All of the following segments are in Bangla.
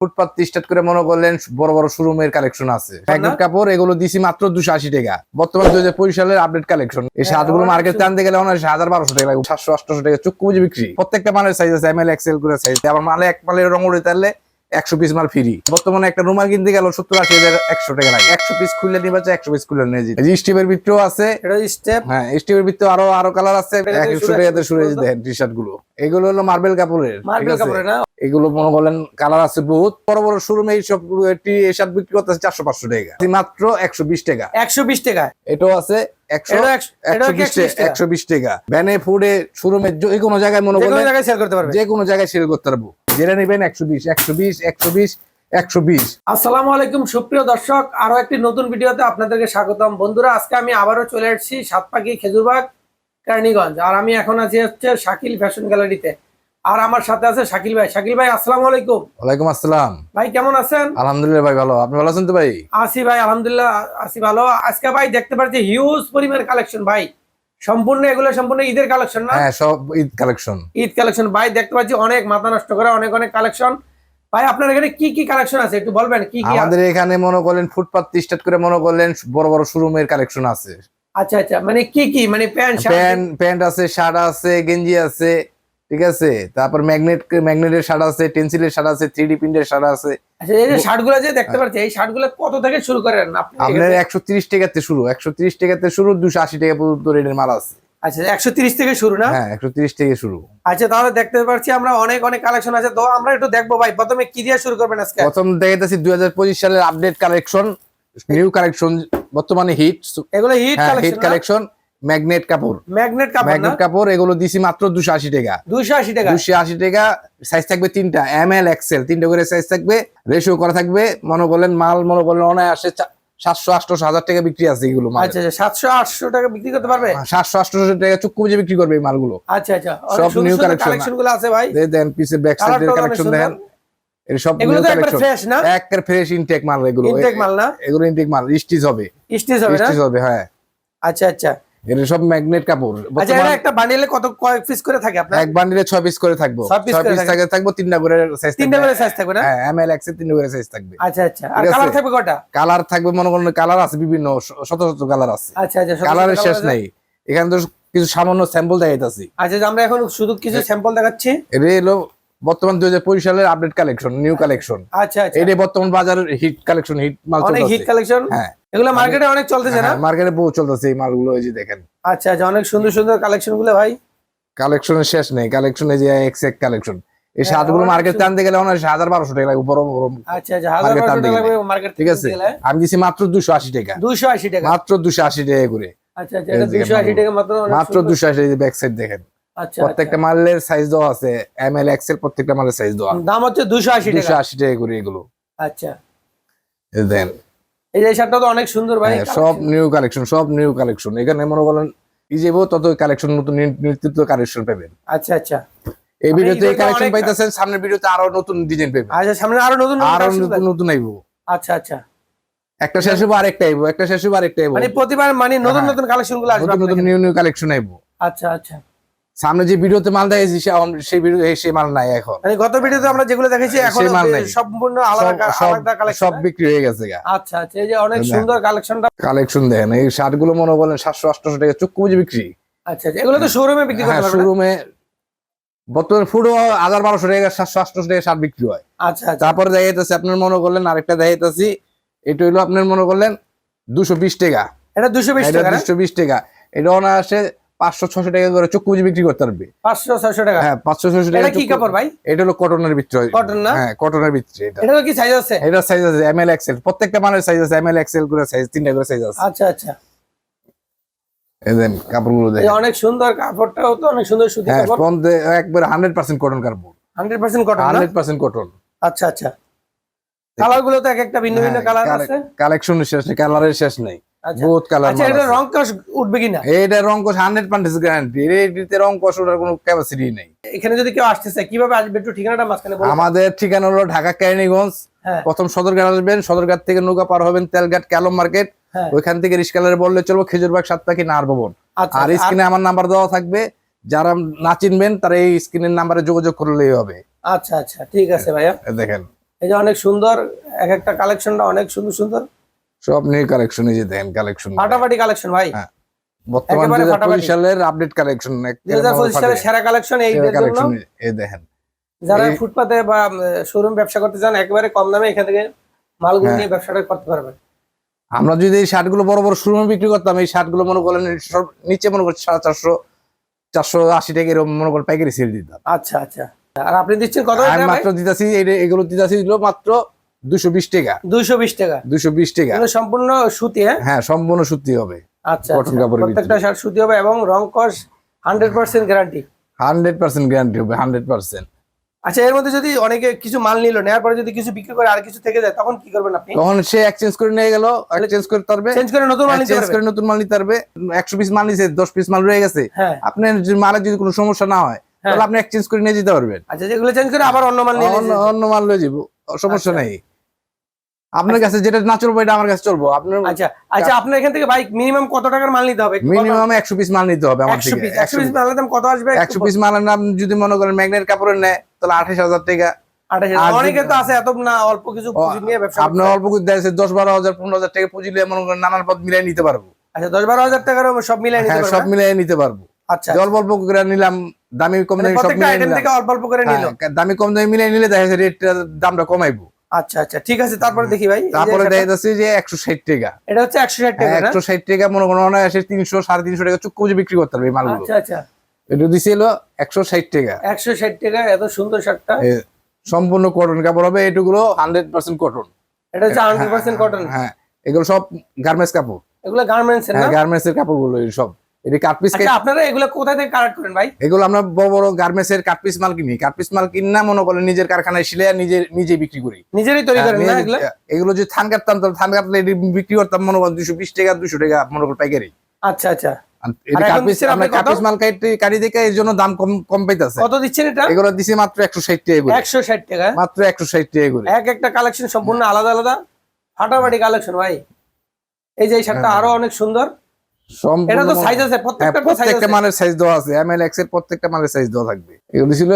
ফুটপাত স্টার্ট করে মনে করলেন বড় বড় শোরুমের কালেকশন আছে। প্যাকেট কাপড় এগুলো দিছি মাত্র দুশো আশি টাকা। বর্তমান দুই হাজার সালের আপডেট কালেকশন এই সাতগুলো শার্টগুলো মার্কেট। আনতে গেলে অনেক হাজার বারোশো টাকা লাগবে সাতশো আটশো টাকা চুক্কু বিক্রি। প্রত্যেকটা মালের সাইজ আছে এম এল এক্সেল করে সাইজ আবার মালে এক মালের রঙ উড়ে তাহলে একশো পিস মাল ফ্রি বর্তমানে একটা রুমাল কিনতে গেল সত্তর আশি হাজার একশো টাকা লাগে। একশো পিস খুললে নিবা একশো পিস খুললে নিয়ে যেতে। ভিতরেও আছে। এটা স্টেপ হ্যাঁ ভিতরে আরও আরও কালার আছে। একশো টাকাতে শুরু পর্যন্ত। দেখেন টি শার্টগুলো। এগুলো হলো মার্বেল কাপড়ের মার্বেল আছে? না? এগুলো মনে করেন কালার আছে বহুত। বড় বড় শোরুমে এই সব টি শার্ট বিক্রি করতেছে চারশো পাঁচশো টাকা। মাত্র একশো বিশ টাকা। একশো বিশ টাকা। এটাও আছে একশো বিশ টাকা? ভ্যানে ফুডে শোরুমে যে কোনো জায়গায় মনে যে কোনো করেন জায়গায় সেল করতে পারবে। যে কোনো জায়গায় সেল করতে পারব। যেটা নেবেন একশো বিশ একশো বিশ একশো বিশ একশো বিশ। আসসালামু আলাইকুম সুপ্রিয় দর্শক আরও একটি নতুন ভিডিওতে আপনাদেরকে স্বাগতম। বন্ধুরা আজকে আমি আবারও চলে এসেছি সাতপাখি খেজুরবাগ কেরানীগঞ্জ। আর আমি এখন আছি হচ্ছে শাকিল ফ্যাশন গ্যালারিতে। আর আমার সাথে আছে শাকিল ভাই। শাকিল ভাই আসসালামু আলাইকুম। ওয়ালাইকুম আসসালাম। ভাই কেমন আছেন? আলহামদুলিল্লাহ ভাই ভালো। আপনি ভালো আছেন তো ভাই? আসি ভাই আলহামদুলিল্লাহ আসি ভালো। আজকে ভাই দেখতে পাচ্ছি হিউজ পরিমাণ কালেকশন ভাই। সম্পূর্ণ এগুলো সম্পূর্ণ ঈদের কালেকশন না? হ্যাঁ সব ঈদ কালেকশন ঈদ কালেকশন ভাই দেখতে পাচ্ছি অনেক মাথা নষ্ট করে অনেক অনেক কালেকশন ভাই আপনার এখানে কি কি কালেকশন আছে? একটু বলবেন কি কি আমাদের এখানে মনে করলেন ফুটপাত স্টার্ট করে মনে করলেন বড় বড় শোরুমের কালেকশন আছে। আচ্ছা আচ্ছা মানে কি কি মানে প্যান্ট প্যান্ট প্যান্ট আছে শার্ট আছে গেঞ্জি আছে। ঠিক আছে? তারপর ম্যাগনেট ম্যাগনেটের শার্ট আছে টেন্সিলের শার্ট আছে থ্রি ডি প্রিন্টের শার্ট আছে। আচ্ছা এই যে যে দেখতে পাচ্ছি এই কত থেকে শুরু করেন? আপনি আপনার একশো তিরিশ টাকাতে শুরু একশো তিরিশ টাকাতে শুরু দুশো আশি টাকা পর্যন্ত রেটের মাল আছে। আচ্ছা একশো তিরিশ থেকে শুরু না? হ্যাঁ একশো তিরিশ থেকে শুরু। আচ্ছা তাহলে দেখতে পাচ্ছি আমরা অনেক অনেক কালেকশন আছে। তো আমরা একটু দেখব ভাই প্রথমে কি দিয়ে শুরু করবেন আজকে? প্রথম দেখাইতেছি সালের আপডেট কালেকশন নিউ কালেকশন বর্তমানে হিট এগুলো হিট হ্যাঁ হিট কালেকশন ম্যাগনেট কাপড়। ম্যাগনেট কাপড় ম্যাগনেট কাপড় এগুলো দিছি মাত্র দুশো আশি টাকা। দুইশো আশি টাকা? দুশো আশি টাকা সাইজ থাকবে তিনটা এম এল এক্সেল তিনটা করে সাইজ থাকবে রেশিও করা থাকবে মনে করলেন মাল মনে করলেন অনায় আসে সাতশো আটশো হাজার টাকা বিক্রি আছে এগুলো আচ্ছা আচ্ছা সাতশো আটশো টাকা বিক্রি করতে পারবে? সাতশো আটশো টাকা চুক্কু বুঝে বিক্রি করবে এই মালগুলো। আচ্ছা আচ্ছা সব collection। কালেকশনগুলো আছে ভাই। দেন পিসের ব্যাক অনেক কালেকশন। দেখেন সব নিউ তো একবার কালেকশন ফ্রেশ না? একের ফ্রেশ ইনটেক মাল এগুলো। ইনটেক মাল না? এগুলো ইনটেক মাল স্টিচ হবে। স্টিচ হবে স্টিচ হবে হ্যাঁ। আচ্ছা আচ্ছা। এটা সব ম্যাগনেট কাপড়। আচ্ছা এটা একটা বান্ডিলে কত কয়েক পিস করে থাকে আপনার? এক বান্ডিলে ছয় পিস করে থাকব। ছয় piece ছয় করে পিস থাকে। থাকব তিনটা করে সাইজ তিনটা করে সাইজ থাকবে না? হ্যাঁ এম এল এক্সেল তিনটা করে সাইজ থাকবে। আচ্ছা আচ্ছা। আর কালার থাকবে কটা কালার থাকবে মনে করেন কালার আছে বিভিন্ন শত শত কালার আছে। আচ্ছা আচ্ছা কালারের শেষ নাই। এখানে তো কিছু সামান্য স্যাম্পল দেখাইতেছি। আচ্ছা যে আমরা এখন শুধু কিছু স্যাম্পল দেখাচ্ছি। এটা হলো বর্তমান দুই হাজার পঁচিশ সালের আপডেট কালেকশন নিউ কালেকশন আচ্ছা আচ্ছা। এটা বর্তমান বাজারের হিট কালেকশন হিট মাল অনেক হিট কালেকশন হ্যাঁ। এগুলো মার্কেটে অনেক চলতেছে না? মার্কেটে বহু চলতেছে এই মালগুলো এই যে দেখেন। আচ্ছা আচ্ছা অনেক সুন্দর সুন্দর কালেকশনগুলো ভাই। কালেকশনের শেষ নেই কালেকশনে যে এক্স এক কালেকশন এই হ্যাঁ, শার্টগুলো অনেক মার্কেটে আনতে গেলে অনেক হাজার বারোশো টাকা লাগবে বড় বড় আচ্ছা আচ্ছা হাজার টাকা লাগবে মার্কেট ঠিক আছে আমি দিছি মাত্র দুশো আশি টাকা। দুশো আশি টাকা। মাত্র দুশো আশি টাকা করে। আচ্ছা আচ্ছা দুশো আশি টাকা মাত্র মাত্র দুশো আশি ব্যাক সাইড দেখেন। আচ্ছা প্রত্যেকটা মালের সাইজ দেওয়া আছে এম এল এক্সেল প্রত্যেকটা মালের সাইজ দেওয়া। আচ্ছা। দাম হচ্ছে দুশো আশি দুশো আশি টাকা করে এগুলো। আচ্ছা। দেন এই যে শার্টটা তো অনেক সুন্দর ভাই। হ্যাঁ, সব নিউ কালেকশন সব নিউ কালেকশন এখানে মনে ইজেবো তত কালেকশন নতুন নেতৃত্ব কালেকশন পাবেন। আচ্ছা আচ্ছা। এই ভিডিওতে এই কালেকশন পাইতেছেন সামনের ভিডিওতে আরও নতুন ডিজাইন পাবেন। আচ্ছা সামনে আরও নতুন আরও নতুন। নতুন আইবো। আচ্ছা আচ্ছা। একটা শেষ হব আরেকটা আইবো একটা শেষ হব আরেকটা আইবো। মানে প্রতিবার মানে নতুন হ্যাঁ। নতুন কালেকশনগুলো আসবে নতুন নতুন নিউ নিউ কালেকশন আইবো। আচ্ছা আচ্ছা। সামনে যে ভিডিওতে মাল দেখাইছি সে- সেই ভিডিও সেই মাল নাই এখন। মানে গত ভিডিওতে আমরা যেগুলো দেখেছি এখন মাল নাই। সম্পূর্ণ আলাদা সব- সব আলাদা কালেকশন সব বিক্রি হয়ে গেছে আচ্ছা আচ্ছা এই যে অনেক সুন্দর কালেকশনটা কালেকশন দেখেন এই শার্টগুলো মনে আটশো টাকা চক্ষু বুঝে বিক্রি। আচ্ছা আচ্ছা এগুলো তো শোরুমে বিক্রি হ্যাঁ? শোরুমে বর্তমানে ফুডও হাজার বারোশো টাকা সাতশো আটশো টাকা শার্ট বিক্রি হয়। আচ্ছা আচ্ছা। তারপরে দেখাইতেছি আপনার মনে করলেন আরেকটা দেখাইতেছি এটা হইল আপনার মনে করলেন দুশো বিশ টাকা। এটা দুশো বিশ টাকা দুশো বিশ টাকা। এটা অনায়াসে পাঁচশো ছশো টাকা করে বিক্রি করতে পারবে। পাঁচশো ছয়শো টাকা। হ্যাঁ পাঁচশো ছশো টাকা কি কাপড় ভাই? এটা হলো কটনের ভিতরে কটন না? হ্যাঁ কটনের ভিতরে এটা। এটা কি সাইজ আছে? এটা সাইজ আছে এম এল এক্সেল প্রত্যেকটা মানের সাইজ আছে এম এল এক্সেল করে সাইজ তিনটা করে সাইজ আছে। আচ্ছা আচ্ছা। এই কাপড়গুলো দেখেন। অনেক সুন্দর কাপড়টাও তো অনেক সুন্দর সুতি হ্যাঁ কাপড়। একবার হান্ড্রেড পার্সেন্ট কটন কাপড় হান্ড্রেড পার্সেন্ট কটন কটন আচ্ছা আচ্ছা। কালারগুলো তো এক একটা ভিন্ন ভিন্ন কালার আছে। কালেকশনের শেষ নেই কালারের শেষ নেই। বহুত কালার আচ্ছা এটা রং উঠবে কিনা? এইটা রং কষ হান্ড্রেড পার্সেন্ট গ্যারান্টি এটিতে রং কষ ওটার কোনো ক্যাপাসিটি নেই। এখানে যদি কেউ আসতে চায় কীভাবে আসবে একটু ঠিকানাটা মাঝখানে বলুন। আমাদের ঠিকানা হলো ঢাকা কেরানীগঞ্জ। হ্যাঁ। প্রথম সদরঘাট আসবেন সদরঘাট থেকে নৌকা পার হবেন তেলঘাট ক্যালম মার্কেট। হ্যাঁ। ওইখান থেকে রিস্কালারে বললে চলবো খেজুরবাগ সাতটাকি নার ভবন। আচ্ছা আর আর- স্ক্রিনে আমার নাম্বার দেওয়া থাকবে। যারা না চিনবেন তারা এই স্ক্রিনের নাম্বারে যোগাযোগ করলেই হবে। আচ্ছা আচ্ছা ঠিক আছে ভাইয়া। দেখেন। এই যে অনেক সুন্দর এক একটা কালেকশনটা অনেক সুন্দর সুন্দর। সব নিয়ে কালেকশন এই যে দেখেন কালেকশন ফাটাফাটি কালেকশন ভাই। হ্যাঁ, বর্তমান। সালের আপডেট কালেকশন দুই হাজার পঁচিশ সালের সেরা কালেকশন এই কালেকশন এই দেখেন। যারা ফুটপাতে বা শোরুম ব্যবসা করতে চান একেবারে কম দামে এখান থেকে মালগুলো হ্যাঁ। নিয়ে ব্যবসাটা করতে পারবেন। আমরা যদি এই শার্টগুলো বড় বড় শোরুমে বিক্রি করতাম এই শার্টগুলো মনে করেন সব নিচে মনে করছি সাড়ে চারশো চারশো আশি টাকা এরকম মনে করেন পাইকারি সেল দিতাম। আচ্ছা আচ্ছা। আর আপনি দিচ্ছেন কত মাত্র দিতাছি এগুলো দিতাছি মাত্র দুশো বিশ টাকা। দুইশো বিশ টাকা। দুশো বিশ টাকা। সম্পূর্ণ সুতি হ্যাঁ? হ্যাঁ সম্পূর্ণ সত্যি হবে। আচ্ছা আচ্ছা। প্রত্যেকটা শার্ট সুতি হবে এবং রং কস hundred percent guarantee hundred percent guarantee হবে হান্ড্রেড পার্সেন্ট। আচ্ছা এর মধ্যে যদি অনেকে কিছু মাল নিল নেওয়ার পরে যদি কিছু বিক্রি করে আর কিছু থেকে যায় তখন কি করবেন আপনি? তখন সে এক্সচেঞ্জ করে নিয়ে গেল এক্সচেঞ্জ করতে পারবে চেঞ্জ করে নতুন মাল নিতে চেঞ্জ করে নতুন মাল নিতে পারবে। একশো পিস মাল নিছে দশ পিস মাল রয়ে গেছে। হ্যাঁ। আপনার যদি মালের যদি কোনো সমস্যা না হয় তাহলে আপনি এক্সচেঞ্জ করে নিয়ে যেতে পারবেন। আচ্ছা যেগুলো চেঞ্জ করে আবার অন্য মাল নিয়ে অন্য অন্য মাল লয়ে যাব। সমস্যা আচ্ছা। নেই। আপনার কাছে যেটা না চলবো এটা আমার কাছে চলবো। আপনার আচ্ছা আচ্ছা আপনার এখান থেকে বাইক মিনিমাম কত টাকার মাল নিতে হবে? মিনিমাম একশো পিস মাল নিতে হবে আমার থেকে পিস একশো পিস মালের দাম কত আসবে? একশো পিস মালের নাম যদি মনে করেন ম্যাগনেট কাপড়ের নেয় তাহলে আঠাশ হাজার টাকা। অনেকে তো আছে এত না অল্প কিছু পুঁজি নিয়ে ব্যবসা আপনার অল্প কিছু দেয় দশ বারো হাজার পনেরো হাজার টাকা পুঁজি নিয়ে মনে করেন নানান পথ মিলাই নিতে পারব। আচ্ছা দশ বারো হাজার টাকার সব মিলাই নিতে হ্যাঁ সব না? মিলাই নিতে পারব। আচ্ছা অল্প অল্প করে নিলাম দামি কম দামি সব নিলাম। থেকে অল্প অল্প করে নিল। হ্যাঁ, দামি কম দামি মিলাই নিলে দেখা যাচ্ছে রেটটা দামটা কমাইবো। আচ্ছা আচ্ছা ঠিক আছে তারপরে দেখি ভাই তারপরে দেখা যাচ্ছে যে একশো ষাট টাকা। এটা হচ্ছে একশো ষাট টাকা একশো ষাট টাকা মনে করেন অনায়াসে তিনশো সাড়ে তিনশো টাকা বিক্রি করতে পারবে এই মালগুলো। আচ্ছা আচ্ছা। এটা দিছিল একশো ষাট টাকা। একশো ষাট টাকা এত সুন্দর শার্টটা। সম্পূর্ণ কটন কাপড় হবে এটুগুলো হান্ড্রেড পার্সেন্ট কটন এটা হচ্ছে হান্ড্রেড পার্সেন্ট কটন হ্যাঁ এগুলো সব গার্মেন্টস কাপড়। এগুলো গার্মেন্টস হ্যাঁ গার্মেন্টস এর কাপড়গুলো এই সব। এটা কাটপিস আচ্ছা আপনারা এগুলো কোথা থেকে কালেক্ট করেন ভাই? এগুলো আমরা বড় বড় গার্মেন্টস এর কাটপিস মাল কিনি। কাটপিস মাল কিনা মনে করেন নিজের কারখানায় সিলে নিজে নিজে বিক্রি করি। নিজেরই তৈরি করেন না এগুলো? এগুলো যদি কাটতাম তাহলে কাটলে এটি বিক্রি করতাম মনে করেন দুশো বিশ টাকা দুশো টাকা মনে করেন পাইকারি। আচ্ছা আচ্ছা। ফাটাফাটি কালেকশন ভাই। এই যে এই শার্টটা হ্যাঁ। আরও অনেক সুন্দর। এটা তো সাইজ আছে হ্যাঁ, প্রত্যেকটা প্রত্যেকটা মালের সাইজ দেওয়া আছে এম এল এক্সের প্রত্যেকটা মালের সাইজ দেওয়া থাকবে। এগুলো ছিল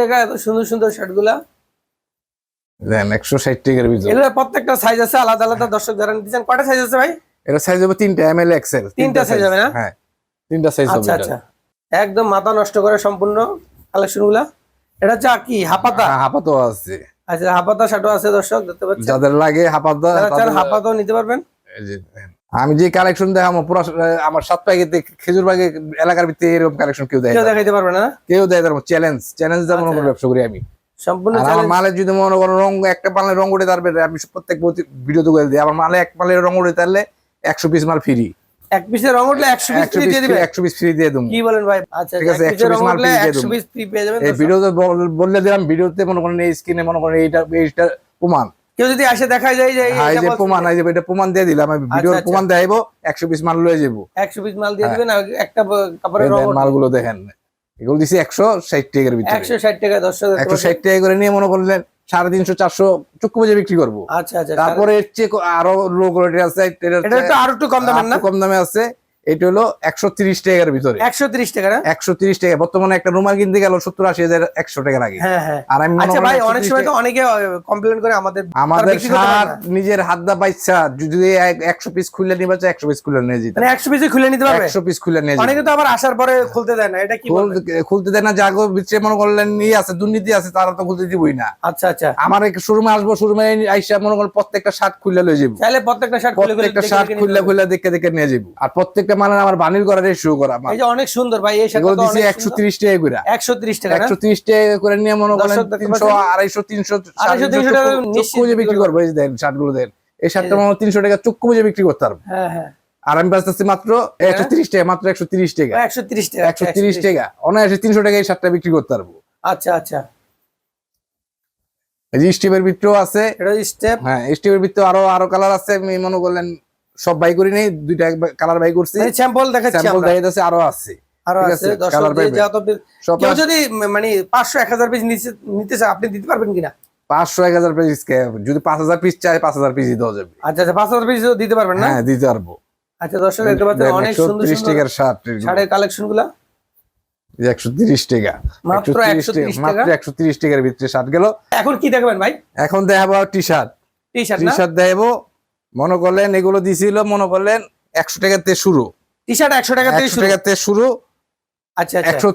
টাকা এত সুন্দর সুন্দর শার্টগুলা। দেন একশো ষাট টাকার ভিতরে। এগুলো প্রত্যেকটা সাইজ আছে আলাদা আলাদা দর্শক যারা নিতেছেন কয়টা সাইজ আছে ভাই? এটা সাইজ হবে তিনটা এম এল এক্সেল তিনটা size হবে না? হ্যাঁ তিনটা সাইজ হবে আচ্ছা আচ্ছা। একদম মাথা নষ্ট করে সম্পূর্ণ কালেকশনগুলা। এটা হচ্ছে কি হাপাতা? হ্যাঁ, হাপাতো আছে। আচ্ছা হাপাতা শার্টও আছে দর্শক দেখতে পাচ্ছেন? যাদের লাগে হাপাতা যারা চান হাপাতাও নিতে পারবেন। এই যে দেখেন। আমি যে কালেকশন দেখাম পুরো আমার সাত প্যাকেট খেজুর বাগে এলাকার ভিত্তিতে এরকম কালেকশন কেউ দেয় দেখাইতে পারবে না? কেউ দেয় তার চ্যালেঞ্জ চ্যালেঞ্জ দেওয়ার মনে করে আচ্ছা। ব্যবসা করি আমি। সম্পূর্ণ আমার মালের যদি মনে করো রং একটা পালে রং উঠে তারপরে আমি প্রত্যেক ভিডিও তো করে দিই। আমার মালে এক পালে রং উঠে তারলে একশো পিস মাল ফ্রি এক পিসের রং উঠলে একশো পিস ফ্রি দিয়ে দিবে? একশো পিস ফ্রি দিয়ে দেবো। কি বলেন ভাই? আচ্ছা ঠিক আছে, এক পিসের 100 রং piece মাল উঠলে দিয়ে দেবো। পিস ফ্রি পেয়ে যাবেন এই ভিডিওতে বল- বললে দিলাম ভিডিওতে মনে করেন এই স্ক্রিনে মনে করেন এইটা এইটা প্রমাণ। কেউ যদি আসে দেখা যায় যে হ্যাঁ, এই যে প্রমাণ এই যে এটা প্রমাণ দিয়ে দিলাম। আমি ভিডিওর আচ্ছা। প্রমাণ দেখাইবো একশো পিস মাল লয়ে যাব একশো পিস মাল দিয়ে হ্যাঁ। দিবেন একটা কাপড়ের মালগুলো দেখেন এগুলো দিছি একশো ষাট টাকার ভিতরে। একশো ষাট টাকা দর্শক দেখতে একশো পাচ্ছেন। ষাট টাকা করে নিয়ে মনে করলেন সাড়ে তিনশো চারশো চক্ষু বুঝে বিক্রি করব। আচ্ছা আচ্ছা। তারপরে এর চেয়ে আরও লো কোয়ালিটি আছে আরও একটু কম দামের না? কম দামে আছে। এটা হলো একশো তিরিশ টাকার ভিতরে। একশো তিরিশ টাকা না? একশো তিরিশ টাকা। বর্তমানে একটা রুমাল কিনতে গেল সত্তর আশি হাজার একশো টাকা লাগে হ্যাঁ হ্যাঁ। আর আমি আচ্ছা ভাই অনেক সময় তো অনেকে কমপ্লেন করে আমাদের আমাদের। নিজের হাত দা বাইচ্ছা যদি একশো পিস খুলে নিবে একশো পিস খুলে নিয়ে যেতে মানে একশো পিসে খুলে নিতে পারবে? একশো পিস খুলে নিয়ে অনেকে তো আবার আসার পরে খুলতে দেয় না এটা কি খুলতে- দেয় না জাগো বিচ্ছে মনে করলেন নিয়ে আছে দুর্নীতি আছে তারা তো খুলতে দিবই না। আচ্ছা আচ্ছা। আমার শোরুমে আসব শোরুমে আইসা মনে করেন প্রত্যেকটা শার্ট খুলে লয়ে যাব। চাইলে প্রত্যেকটা শার্ট প্রত্যেকটা শার্ট খুলে খুলে দেখে দেখে নিয়ে যাব। আর প্রত্যেকটা মানে আমার বানির করা রেশিও করা এই যে অনেক সুন্দর ভাই এই এগুলো শার্টটা দিছি একশো তিরিশ টাকা করে একশো তিরিশ টাকা না? একশো তিরিশ টাকা করে নিয়ে মনে করেন দর্শক দেখতে তিনশো পাচ্ছেন? আড়াইশো তিনশো আড়াইশো, তিনশো টাকা নিশ্চিত বিক্রি করব। এই যে দেখেন শার্টগুলো দেন। এই শার্টটা মনে হয় তিনশো টাকা চক্ষু বুঝে বিক্রি করতে পারব। হ্যাঁ হ্যাঁ। আর আমি বাঁচতেছি মাত্র একশো তিরিশ টাকা মাত্র একশো তিরিশ টাকা। একশো তিরিশ টাকা একশো তিরিশ টাকা। অনায়াসে তিনশো টাকা এই শার্টটা বিক্রি করতে পারব। আচ্ছা আচ্ছা। এই যে স্টিভের ভিতরেও আছে। এটা স্টেপ। হ্যাঁ স্টিভের ভিতরে আরও আরও কালার আছে আমি মনে করলেন সব বাই করি নেই দুইটা কালার বাই করছি। স্যাম্পল দেখাচ্ছি স্যাম্পল আমরা। দেখা যাচ্ছে আরও আছে। আরও আছে পাইবে। যত কেউ যদি মানে পাঁচশো এক হাজার পিস নিতে নিতে চায় আপনি দিতে পারবেন কিনা? পাঁচশো এক হাজার পিস যদি পাঁচ হাজার পিস চাই পাঁচ হাজার পিস দেওয়া যাবে। আচ্ছা আচ্ছা পাঁচ হাজার পিস দিতে পারবেন না? হ্যাঁ দিতে পারব। আচ্ছা দর্শক দেখতে পাচ্ছেন অনেক 130 সুন্দর সুন্দর শার্ট। কালেকশনগুলা। একশো তিরিশ টাকা। মাত্র 130 130 টাকা? মাত্র একশো তিরিশ টাকার ভিতরে শার্ট গেল। এখন কি দেখবেন ভাই? এখন দেখাবো T shirt T shirt T shirt দেখাবো। মনে করলেন এগুলো দিছিল মনে করলেন একশো টাকাতে শুরু। টি শার্ট একশো টাকা থেকে একশো শুরু? টাকাতে শুরু। আচ্ছা আচ্ছা। একশো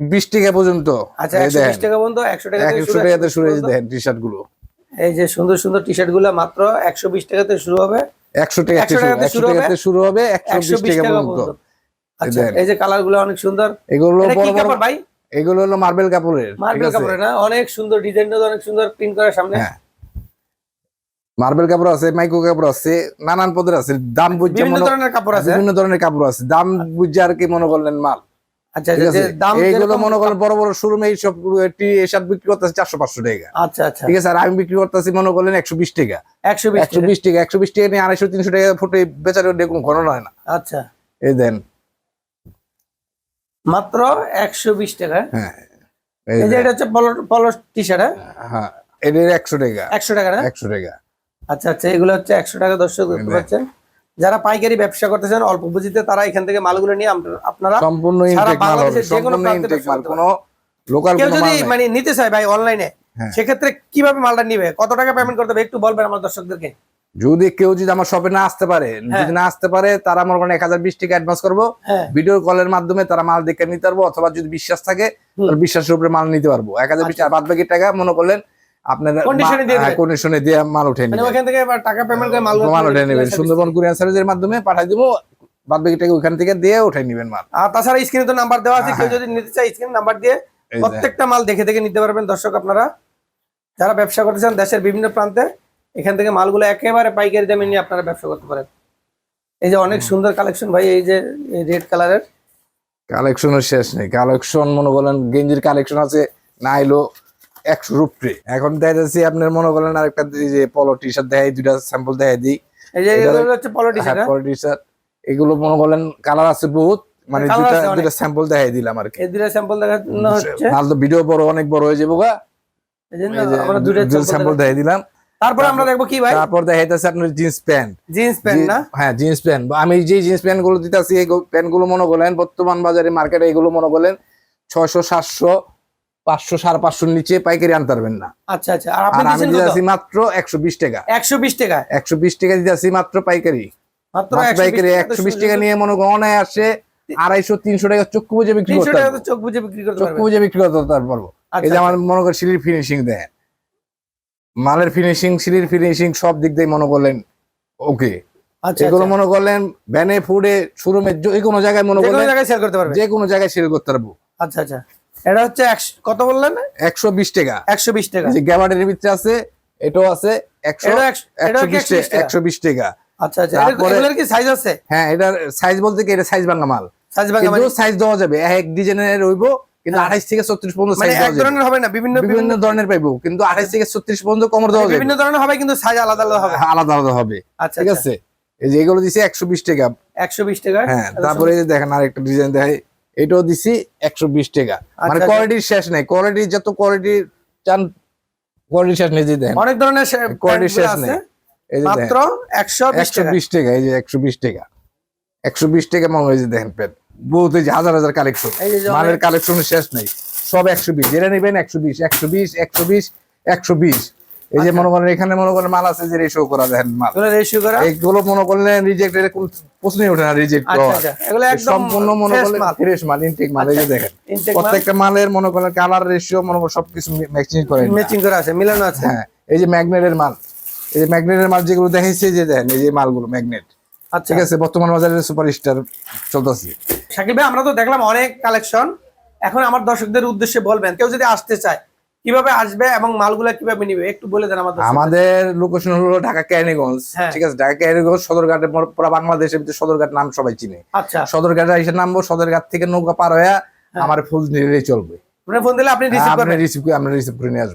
বিশ টাকা পর্যন্ত। আচ্ছা একশো বিশ টাকা পর্যন্ত একশো টাকা একশো টাকাতে শুরু দেখেন টি শার্টগুলো এই যে সুন্দর সুন্দর টি শার্টগুলো মাত্র একশো বিশ টাকাতে শুরু হবে। একশো টাকাতে 100 শুরু টাকাতে হবে, টাকাতে শুরু হবে একশো বিশ টাকা পর্যন্ত। আচ্ছা এই যে কালারগুলো অনেক সুন্দর। এগুলো বড় বড় ভাই? এগুলো হলো মার্বেল কাপড়ের মার্বেল আছে? কাপড়ে না? অনেক সুন্দর ডিজাইনটা অনেক সুন্দর প্রিন্ট করা সামনে। হ্যাঁ। মার্বেল কাপড় আছে মাইক্রো কাপড় আছে নানান পদের আছে দাম বুঝছে বিভিন্ন ধরনের কাপড় আছে? বিভিন্ন ধরনের কাপড় আছে। দাম বুঝছে আর কি মনে করলেন মাল। আচ্ছা আচ্ছা এইগুলো মনে করেন বড় বড় শোরুমে এইসব টি শার্ট বিক্রি করতেছে চারশো পাঁচশো টাকা। আচ্ছা আচ্ছা। ঠিক আছে? আর আমি বিক্রি করতেছি মনে করলেন একশো বিশ টাকা। একশো বিশ একশো বিশ টাকা একশো বিশ টাকা নিয়ে আড়াইশো তিনশো টাকা ফুটে বেচারে দেখুন ঘন হয় না। আচ্ছা। এই দেন। মাত্র একশো বিশ টাকা। হ্যাঁ। এটা হচ্ছে টি শার্ট হ্যাঁ? এদের একশো টাকা। একশো টাকা না? একশো টাকা। আচ্ছা আচ্ছা এগুলো হচ্ছে একশো টাকা দর্শক দেখতে পাচ্ছেন। যারা পাইকারি ব্যবসা করতেছেন অল্প পুঁজিতে তারা এখান থেকে মালগুলো নিয়ে আপনারা সম্পূর্ণ কোনো করতে লোকাল কেউ যদি মানে নিতে চায় ভাই অনলাইনে হ্যাঁ। সেক্ষেত্রে কীভাবে মালটা নিবে? কত টাকা পেমেন্ট করতে হবে? একটু বলবেন আমার দর্শকদেরকে। যদি কেউ যদি আমার শপে না আসতে পারে হ্যাঁ। যদি না আসতে পারে তারা মনে করেন এক হাজার বিশ টাকা অ্যাডভান্স করব। হ্যাঁ। ভিডিও কলের মাধ্যমে তারা মাল দেখে নিতে পারব অথবা যদি বিশ্বাস থাকে বিশ্বাসের উপরে মাল নিতে পারব। এক হাজার বিশ আচ্ছা। বাদ বাকি টাকা মনে করলেন আপনার Condition দিয়ে দেবেন। কন্ডিশনে দিয়ে মাল উঠে মানে ওখান থেকে টাকা পেমেন্ট করে মাল মাল উঠে নেবেন। সুন্দরবন কুরিয়ার সার্ভিসের মাধ্যমে পাঠাই দিব। বাদ ওখান থেকে দিয়ে উঠে নেবেন মাল। আর তাছাড়া স্ক্রিনে তো নাম্বার দেওয়া আছে কেউ হ্যাঁ। যদি নিতে চায় স্ক্রিন নাম্বার দিয়ে প্রত্যেকটা মাল দেখে দেখে নিতে পারবেন। দর্শক আপনারা যারা ব্যবসা করতে চান দেশের বিভিন্ন প্রান্তে এখান থেকে মালগুলো একেবারে পাইকারি দামে নিয়ে আপনারা ব্যবসা করতে পারেন। এই যে অনেক সুন্দর কালেকশন ভাই এই যে রেড কালারের কালেকশনের শেষ নেই। কালেকশন মনে করেন গেঞ্জির কালেকশন আছে না এলো একশো রুপে এখন দেখা যাচ্ছে আপনার মনে করেন আরেকটা যে পলো টি শার্ট দুইটা স্যাম্পল দেখাই দিই। এই যে এটা- এগুলো পলো টি শার্ট পলো টি শার্ট এগুলো মনে করেন কালার আছে বহুত মানে স্যাম্পল দেখাই দিলাম আর কি। দুটা স্যাম্পল দেখানো হচ্ছে মাল তো ভিডিও বড় অনেক বড় হয়ে যাব গা। এই জন্য এই যে আমরা দুটো দুটো স্যাম্পল দেখাই। দিলাম। তারপরে আমরা দেখব কি ভাই? তারপর দেখাইতেছে আপনার জিন্স প্যান্ট জিন্স প্যান্ট না? হ্যাঁ জিন্স প্যান্ট আমি যে জিন্স প্যান্টগুলো দিতেছি এই প্যান্টগুলো মনে করলেন বর্তমান বাজারে মার্কেটে এগুলো মনে করেন ছয়শো সাতশো পাঁচশো সাড়ে পাঁচশোর নিচে পাইকারি আনতে পারবেন না। আচ্ছা আচ্ছা। আর আমি মাত্র একশো বিশ টাকা। একশো বিশ টাকা একশো বিশ টাকা মাত্র পাইকারি। মাত্র একশো পাইকারি একশো বিশ টাকা নিয়ে মনে অনায় আসে আড়াইশো তিনশো টাকা চক্ষু বুঝে বিক্রি করতে টাকা পারব। তো চোখ বুঝে বিক্রি করতে চক্ষু বুঝে বিক্রি করতে পারব। এই আচ্ছা যে আমার মনে করেন ফিনিশিং দেন। মালের ফিনিশিং সিঁড়ির ফিনিশিং সব দিক দিয়ে মনে করলেন ওকে আচ্ছা এগুলো আচ্ছা। মনে করলেন ভ্যানে ফুডে শোরুমে যে কোনো জায়গায় মনে করলেন যে কোনো জায়গায় সেল করতে পারব। আচ্ছা আচ্ছা। এটা হচ্ছে কত বললেন? একশো বিশ টাকা। একশো বিশ টাকা। গ্যাবার্ডের ভিতরে আছে এটাও আছে একশো বিশ টাকা? একশো বিশ টাকা। আচ্ছা আচ্ছা তারপরে- এগুলোর কি সাইজ আছে? হ্যাঁ এটার সাইজ বলতে কি এটা সাইজ ভাঙা মাল। সাইজ ভাঙা কিন্তু মানে সাইজ দেওয়া যাবে এক ডিজাইনের হইব কিন্তু হ্যাঁ। থেকে ছত্রিশ পর্যন্ত মানে সাইজ এক ধরনের হবে না বিভিন্ন বিভিন্ন ধরনের পাইবো কিন্তু আঠাইশ থেকে ছত্রিশ পর্যন্ত কমর দেওয়া যাবে। বিভিন্ন ধরনের হবে কিন্তু সাইজ আলাদা আলাদা হবে। আলাদা আলাদা হবে। আচ্ছা ঠিক আছে? এই যে এগুলো দিছি একশো বিশ টাকা। একশো বিশ টাকা। হ্যাঁ তারপরে দেখেন আরেকটা ডিজাইন দেখাই। এটাও দিছি একশো বিশ টাকা। মানে আচ্ছা। কোয়ালিটির শেষ নেই। কোয়ালিটি যত কোয়ালিটি চান কোয়ালিটি শেষ নেই যে দেখেন। অনেক ধরনের কোয়ালিটি শেষ নেই। এই যে মাত্র একশো বিশ টাকা। এই যে একশো বিশ টাকা। একশো বিশ টাকা মনে হয় দেখেন পেন বহুত এই যে হাজার হাজার কালেকশন মালের কালেকশনের শেষ নেই। সব একশো বিশ। যেটা নেবেন একশো বিশ একশো বিশ একশো বিশ একশো বিশ। এই যে আচ্ছা। মনে করেন এখানে মনে করেন মাল আছে যে রেশো করা দেখেন মাল। এগুলো রেশিও করা? এইগুলো মনে করলেন রিজেক্ট এর কোন প্রশ্নই ওঠে না রিজেক্ট আচ্ছা আচ্ছা এগুলো একদম সম্পূর্ণ মনে করলেন ফ্রেশ মাল। ইনটেক মাল এই যে দেখেন। প্রত্যেকটা মালের মনে করেন কালার রেশিও মনে করেন সবকিছু ম্যাচিং করে ম্যাচিং করা আছে মিলানো আছে। হ্যাঁ এই যে ম্যাগনেটের মাল এই যে ম্যাগনেটের মাল যেগুলো দেখাইছে যে দেখেন এই যে মালগুলো ম্যাগনেট আচ্ছা। ঠিক আছে বর্তমান বাজারে সুপার স্টার চলতেছে। সাকিব ভাই আমরা তো দেখলাম অনেক কালেকশন এখন আমার দর্শকদের উদ্দেশ্যে বলবেন কেউ যদি আসতে চায় কীভাবে আসবে এবং মালগুলা কীভাবে নিবে? একটু বলে দেন আমাদের আমাদের লোকেশন হলো ঢাকা ক্যানিগঞ্জ হ্যাঁ। ঠিক আছে? ঢাকা ক্যানিগঞ্জ সদরঘাটের পুরো বাংলাদেশের ভিতরে সদরঘাট নাম সবাই চিনে। আচ্ছা। সদরঘাটে এসে নামবো সদরঘাট থেকে নৌকা পার হয়ে আমার ফুল নিয়ে চলবে ফোন দিলে আপনি রিসিভ আপনি করবেন। রিসিভ করে আমরা রিসিভ করে নিয়ে আসব।